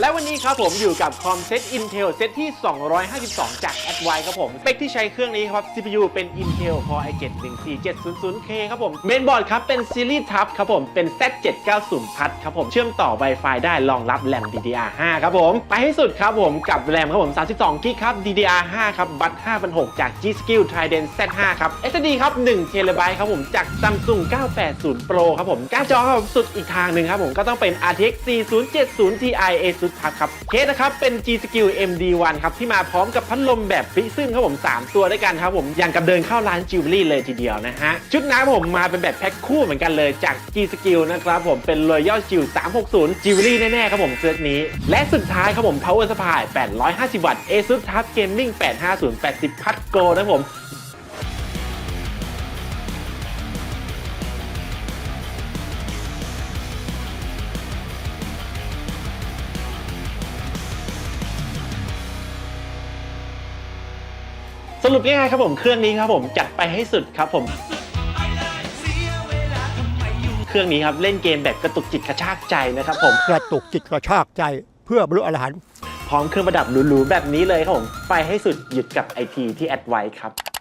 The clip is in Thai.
และวันนี้ครับผมอยู่กับคอมเซ็ต Intel เซตที่ 252 จาก a d v i ครับผมสเปคที่ใช้เครื่องนี้ครับ CPU เป็น Intel Core i7 14700K ครับผมเมนบอร์ดครับเป็นซีรีส์ทับครับผมเป็น Z790 พัดครับผมเชื่อมต่อ Wi-Fi ได้รองรับแรม DDR5 ครับผมไปให้สุดครับผมกับแรมครับผม 32 g b ครับ DDR5 ครับบัต5,600จาก G-Skill Trident Z5 ครับ SSD ครับ1 TB ครับผมจาก Samsung 980 Pro ครับผมการ์ดจอครับสุดอีกทางหนึ่งครับผมก็ต้องเป็น RTX 4070 Ti ASUS TUF ครับเคสนะครับเป็น G-Skill MD1 ครับที่มาพร้อมกับพัดลมแบบฟรีซึ่งครับผม 3 ตัวด้วยกันครับผมอย่างกับเดินเข้าร้านจิวเวลรี่เลยทีเดียวนะฮะชุดน้ำผมมาเป็นแบบแพ็คคู่เหมือนกันเลยจาก G-Skill นะครับผมเป็น Royal Shield 360จิวเวลรี่แน่ๆครับผมเซตนี้ และสุดท้ายครับผม Power Supply 850 วัตต์ ASUS TUF Gaming 850 80พัดโกนะครับผม สรุปง่ายๆครับผมเครื่องนี้ครับผมจัดไปให้สุดครับผม เครื่องนี้ครับเล่นเกมแบบกระตุกจิตกระชากใจนะครับผม กระตุกจิตกระชากใจเพื่อบรรลุอรหันต์พร้อมเครื่องประดับหรูๆแบบนี้เลยครับผม ไปให้สุดหยุดกับไอทีที่แอดไว้ครับ